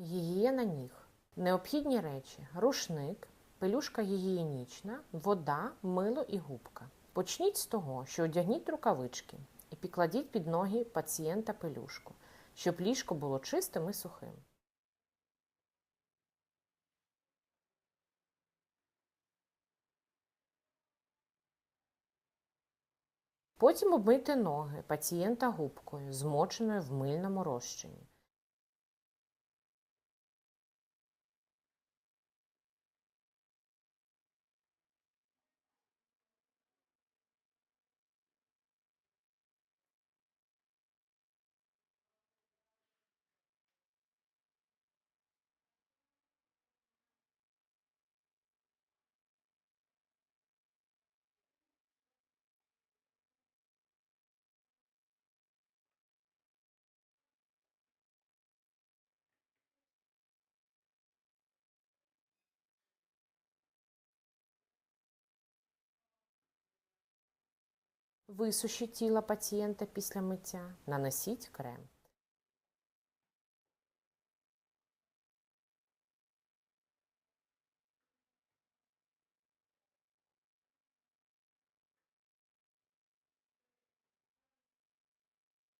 Гігієна ніг. Необхідні речі: рушник, пелюшка гігієнічна, вода, мило і губка. Почніть з того, що одягніть рукавички і підкладіть під ноги пацієнта пелюшку, щоб ліжко було чистим і сухим. Потім обмийте ноги пацієнта губкою, змоченою в мильному розчині. Висушіть тіло пацієнта після миття, нанесіть крем.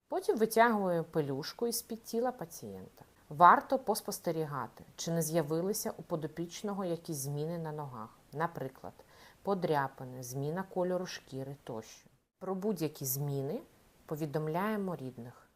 Потім витягуємо пелюшку із під тіла пацієнта. Варто поспостерігати, чи не з'явилися у подопічного якісь зміни на ногах, наприклад, подряпини, зміна кольору шкіри тощо. Про будь-які зміни повідомляємо рідних.